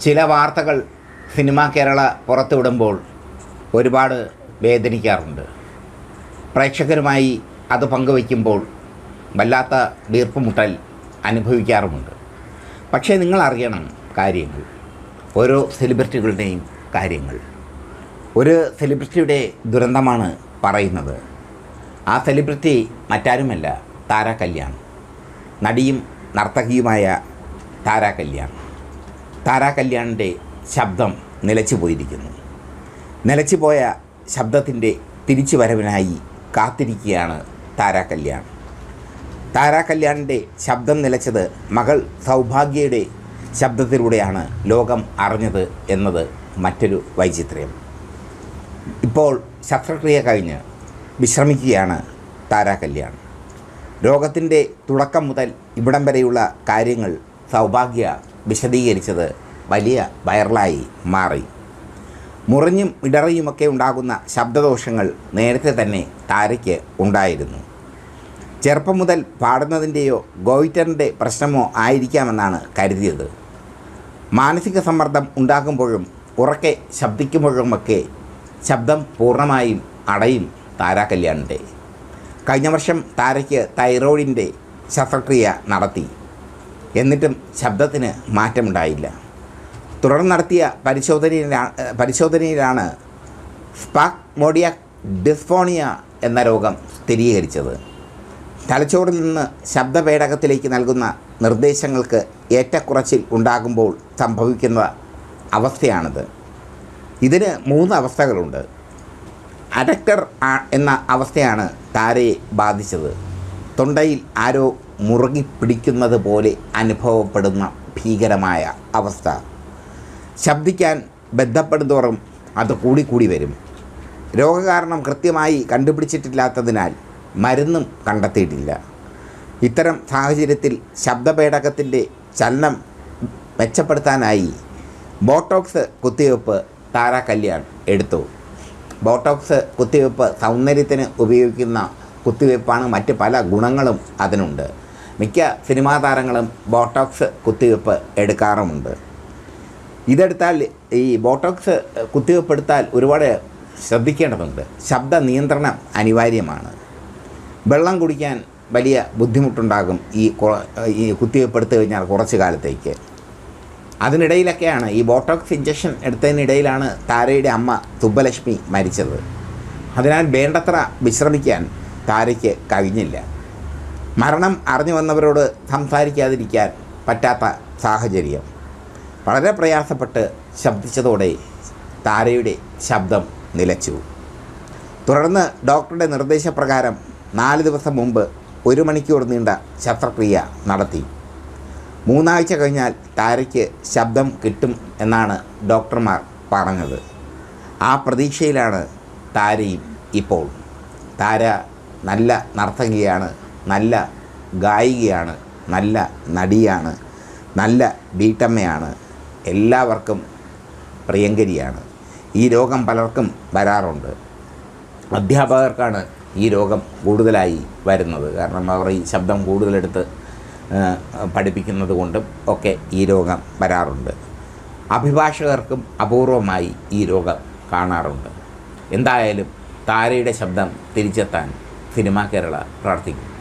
ചില വാർത്തകൾ സിനിമാ കേരള പുറത്തുവിടുമ്പോൾ ഒരുപാട് വേദനിക്കാറുണ്ട്. പ്രേക്ഷകരുമായി അത് പങ്കുവയ്ക്കുമ്പോൾ വല്ലാത്ത വീർപ്പുമുട്ടൽ അനുഭവിക്കാറുമുണ്ട്. പക്ഷേ നിങ്ങൾ അറിയണം കാര്യങ്ങൾ. ഓരോ സെലിബ്രിറ്റികളുടെയും കാര്യങ്ങൾ. ഒരു സെലിബ്രിറ്റിയുടെ ദുരന്തമാണ് പറയുന്നത്. ആ സെലിബ്രിറ്റി മറ്റാരുമല്ല താര കല്യാൺ. നടിയും നർത്തകിയുമായ താര കല്യാൺ. താര കല്യാണിന്റെ ശബ്ദം നിലച്ചു പോയിരിക്കുന്നു. നിലച്ചുപോയ ശബ്ദത്തിന്റെ തിരിച്ചു വരവിനായി കാത്തിരിക്കുകയാണ് താരാ കല്യാൺ താരാ കല്യാണിന്റെ ശബ്ദം നിലച്ചത് മകൾ സൗഭാഗ്യയുടെ ശബ്ദത്തിലൂടെയാണ് ലോകം അറിഞ്ഞത് എന്നത് മറ്റൊരു വൈചിത്ര്യം. ഇപ്പോൾ ശസ്ത്രക്രിയ കഴിഞ്ഞ് വിശ്രമിക്കുകയാണ് താരാ കല്യാൺ രോഗത്തിന്റെ തുടക്കം മുതൽ ഇവിടം വരെയുള്ള കാര്യങ്ങൾ സൗഭാഗ്യ വിശദീകരിച്ചത് വലിയ വൈറലായി മാറി. മുറിഞ്ഞും ഇടറിയുമൊക്കെ ഉണ്ടാകുന്ന ശബ്ദദോഷങ്ങൾ നേരത്തെ തന്നെ താരയ്ക്ക് ഉണ്ടായിരുന്നു. ചെറുപ്പം മുതൽ പാടുന്നതിന്റെയോ ഗോയിറ്ററിന്റെ പ്രശ്നമോ ആയിരിക്കാമെന്നാണ് കരുതിയത്. മാനസിക സമ്മർദ്ദം ഉണ്ടാകുമ്പോഴും ഉറക്കെ ശബ്ദിക്കുമ്പോഴുമൊക്കെ ശബ്ദം പൂർണമായും അടയും താര കല്യാണിന്റെ. കഴിഞ്ഞ വർഷം താരയ്ക്ക് തൈറോയിഡിന്റെ ശസ്ത്രക്രിയ നടത്തി. എന്നിട്ടും ശബ്ദത്തിന് മാറ്റമുണ്ടായില്ല. തുടർന്ന് നടത്തിയ പരിശോധനയിലാണ് പരിശോധനയിലാണ് സ്പാക് മോഡിയാക് ഡിസ്ഫോണിയ എന്ന രോഗം സ്ഥിരീകരിച്ചത്. തലച്ചോറിൽ നിന്ന് ശബ്ദപേടകത്തിലേക്ക് നൽകുന്ന നിർദ്ദേശങ്ങൾക്ക് ഏറ്റക്കുറച്ചിൽ ഉണ്ടാകുമ്പോൾ സംഭവിക്കുന്ന അവസ്ഥയാണിത്. ഇതിന് മൂന്ന് അവസ്ഥകളുണ്ട്. അഡക്ടർ എന്ന അവസ്ഥയാണ് താരയെ ബാധിച്ചത്. തൊണ്ടയിൽ ആരോ മുറുകി പിടിക്കുന്നത് പോലെ അനുഭവപ്പെടുന്ന ഭീകരമായ അവസ്ഥ. ശബ്ദിക്കാൻ ബന്ധപ്പെടുന്തോറും അത് കൂടിക്കൂടി വരും. രോഗകാരണം കൃത്യമായി കണ്ടുപിടിച്ചിട്ടില്ലാത്തതിനാൽ മരുന്നും കണ്ടെത്തിയിട്ടില്ല. ഇത്തരം സാഹചര്യത്തിൽ ശബ്ദപേടകത്തിന്റെ ചലനം മെച്ചപ്പെടുത്താനായി ബോട്ടോക്സ് കുത്തിവയ്പ്പ് താര കല്യാൺ എടുത്തു. ബോട്ടോക്സ് കുത്തിവയ്പ്പ് സൗന്ദര്യത്തിന് ഉപയോഗിക്കുന്ന കുത്തിവയ്പ്പാണ് മറ്റ് പല ഗുണങ്ങളും അതിനുണ്ട്. മിക്ക സിനിമാ താരങ്ങളും ബോട്ടോക്സ് കുത്തിവെപ്പ് എടുക്കാറുമുണ്ട്. ഇതെടുത്താൽ ഈ ബോട്ടോക്സ് കുത്തിവയ്പ്പ് എടുത്താൽ ഒരുപാട് ശ്രദ്ധിക്കേണ്ടതുണ്ട്. ശബ്ദ നിയന്ത്രണം അനിവാര്യമാണ്. വെള്ളം കുടിക്കാൻ വലിയ ബുദ്ധിമുട്ടുണ്ടാകും ഈ ഈ കുത്തിവെപ്പ് എടുത്തു കഴിഞ്ഞാൽ കുറച്ച് കാലത്തേക്ക്. അതിനിടയിലൊക്കെയാണ് ഈ ബോട്ടോക്സ് ഇഞ്ചക്ഷൻ എടുത്തതിനിടയിലാണ് താരയുടെ അമ്മ സുബ്ബലക്ഷ്മി മരിച്ചത്. അതിനാൽ വേണ്ടത്ര വിശ്രമിക്കാൻ താരയ്ക്ക് കഴിഞ്ഞില്ല. മരണം അറിഞ്ഞു വന്നവരോട് സംസാരിക്കാതിരിക്കാൻ പറ്റാത്ത സാഹചര്യം. വളരെ പ്രയാസപ്പെട്ട് ശബ്ദിച്ചതോടെ താരയുടെ ശബ്ദം നിലച്ചു. തുടർന്ന് ഡോക്ടറുടെ നിർദ്ദേശപ്രകാരം നാല് ദിവസം മുമ്പ് ഒരു മണിക്കൂർ നീണ്ട ശസ്ത്രക്രിയ നടത്തി. മൂന്നാഴ്ച കഴിഞ്ഞാൽ താരയ്ക്ക് ശബ്ദം കിട്ടും എന്നാണ് ഡോക്ടർമാർ പറഞ്ഞത്. ആ പ്രതീക്ഷയിലാണ് താരയും ഇപ്പോൾ. താര നല്ല നർത്തകിയാണ് നല്ല ഗായികയാണ് നല്ല നടിയാണ് നല്ല വീട്ടമ്മയാണ് എല്ലാവർക്കും പ്രിയങ്കരിയാണ്. ഈ രോഗം പലർക്കും വരാറുണ്ട്. അധ്യാപകർക്കാണ് ഈ രോഗം കൂടുതലായി വരുന്നത്. കാരണം അവർ ഈ ശബ്ദം കൂടുതലെടുത്ത് പഠിപ്പിക്കുന്നത് കൊണ്ടും ഒക്കെ ഈ രോഗം വരാറുണ്ട്. അഭിഭാഷകർക്കും അപൂർവമായി ഈ രോഗം കാണാറുണ്ട്. എന്തായാലും താരയുടെ ശബ്ദം തിരിച്ചെത്താൻ സിനിമ കേരള പ്രാർത്ഥിക്കും